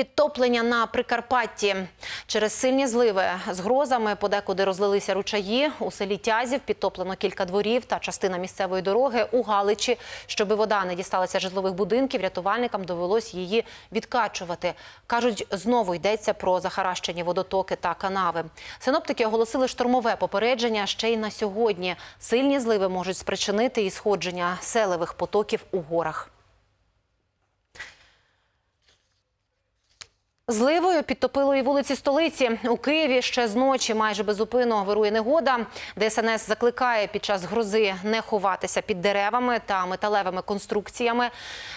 Підтоплення на Прикарпатті через сильні зливи з грозами подекуди розлилися ручаї. У селі Тязів підтоплено кілька дворів та частина місцевої дороги у Галичі. Щоби вода не дісталася житлових будинків, рятувальникам довелось її відкачувати. Кажуть, знову йдеться про захаращені водотоки та канави. Синоптики оголосили штормове попередження ще й на сьогодні. Сильні зливи можуть спричинити і сходження селевих потоків у горах. Зливою підтопило і вулиці столиці. У Києві ще з ночі майже безупинно вирує негода. ДСНС закликає під час грози не ховатися під деревами та металевими конструкціями.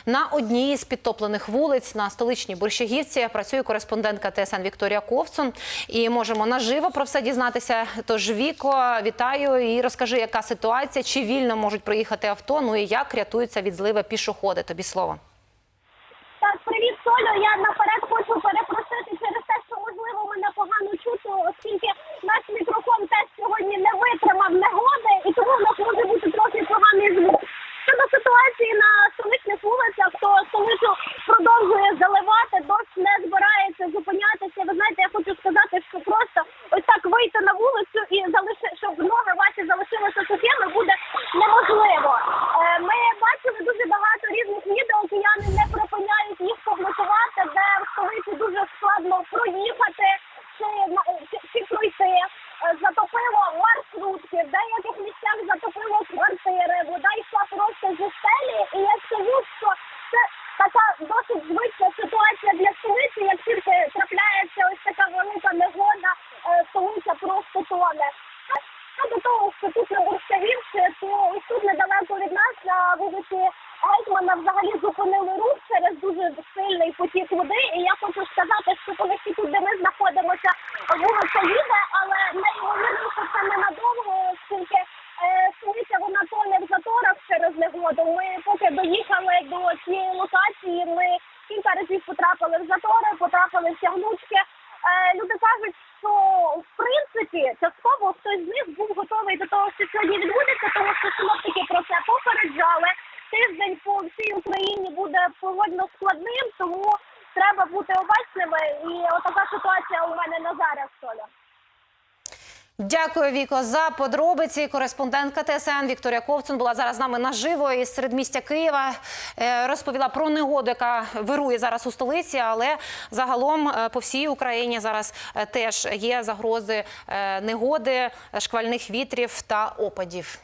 На одній з підтоплених вулиць на столичній Борщагівці працює кореспондентка ТСН Вікторія Ковцун. І можемо наживо про все дізнатися. Тож Віко, вітаю і розкажи, яка ситуація, чи вільно можуть проїхати авто, ну і як рятуються від зливи пішоходи. Тобі слово. Так, привіт, Солю. Я наперед хочу перепросити через Неможливо. Е, Ми бачили дуже багато різних відео, кияни не припиняють їх публікувати, де в столиці дуже складно проїхати чи, чи, чи пройти. Е, Затопило маршрутки, в деяких місцях затопило квартири, вода йшла просто зі стелі. І я скажу, що це така досить звична ситуація для столиці, як тільки трапляється ось така велика негода, е, столиця просто тоне. Щодо що тут то ось тут недалеко від нас на вулиці Гетьмана взагалі зупинили рух через дуже сильний потік води. І я хочу сказати, що коли всі тут, де ми знаходимося, вулиця їде, але що це ненадовго, оскільки е, столиця вона тоне в заторах через негоду. Ми поки доїхали до цієї локації, ми кілька разів потрапили в затори, потрапили в тягнучки. Е, люди кажуть, що в принципі частково хтось з них був готовий до того, що сьогодні відбудеться, тому що синоптики про це попереджали. Тиждень по всій Україні буде погодно складним, тому треба бути обачними. І отака ситуація у мене на зараз, Соля. Дякую, Віко, за подробиці. Кореспондентка ТСН Вікторія Ковцун була зараз з нами наживо із середмістя Києва. Е, Розповіла про негоду, яка вирує зараз у столиці, але загалом е, по всій Україні зараз е, теж є загрози негоди, шквальних вітрів та опадів.